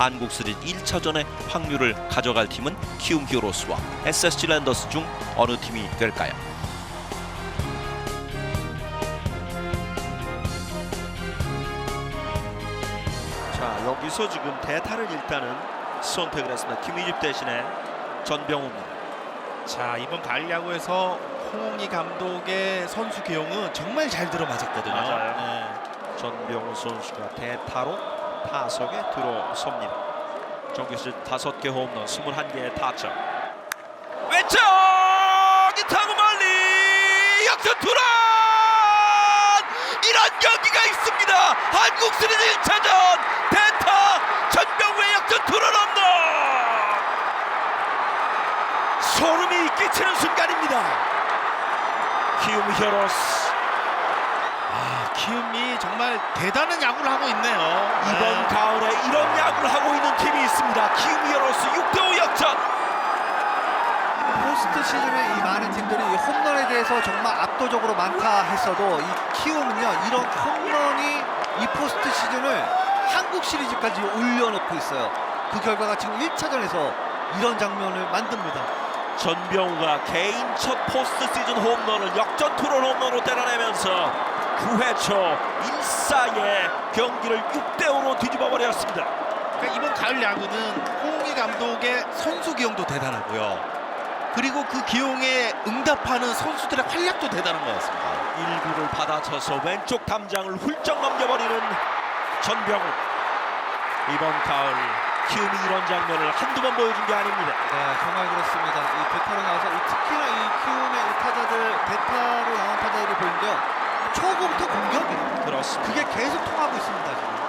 한국 시리즈 1차전의 확률을 가져갈 팀은 키움 히어로스와 SSG 랜더스 중 어느 팀이 될까요? 자 여기서 지금 대타를 일단은 선택을 했습니다. 김희집 대신에 전병우입니다. 자 이번 가을 야구에서 홍홍희 감독의 선수 기용은 정말 잘 들어맞았거든요. 맞아요. 네. 전병우 선수가 대타로 타석에 들어섭니다. 정규 시즌 5개 홈런, 21개의 타점. 왼쪽! 이 타구 멀리! 역전 투런! 이런 경기가 있습니다. 한국 시리즈 1차전 대타 전병우의 역전 투런 홈런! 소름이 끼치는 순간입니다. 키움 히어로스 아 키움이 정말 대단한 야구를 하고 있네요. 이번 네. 가을에 이런 야구를 하고 있는 팀이 있습니다. 키움 히어로스 6대5 역전. 포스트 시즌에 이 많은 팀들이 이 홈런에 대해서 정말 압도적으로 많다 했어도 이 키움은요 이런 홈런이 이 포스트 시즌을 한국 시리즈까지 올려놓고 있어요. 그 결과가 지금 1차전에서 이런 장면을 만듭니다. 전병우가 개인 첫 포스트 시즌 홈런을 역전 투런 홈런으로 때려내면서 9회 초 1사의 경기를 6대 5로 뒤집어 버렸습니다. 그러니까 이번 가을 야구는 홍홍희 감독의 선수 기용도 대단하고요. 그리고 그 기용에 응답하는 선수들의 활약도 대단한 것 같습니다. 1구를 받아쳐서 왼쪽 담장을 훌쩍 넘겨버리는 전병우. 이번 가을 키움이 이런 장면을 한두 번 보여준 게 아닙니다. 네, 정말 그렇습니다. 이 대타로 나와서 이 특히나 이 키움의 이 타자들 대타로 나온 타자들을 보는데요. 초구부터 공격이에요. 그렇습니다. 그게 계속 통하고 있습니다 지금.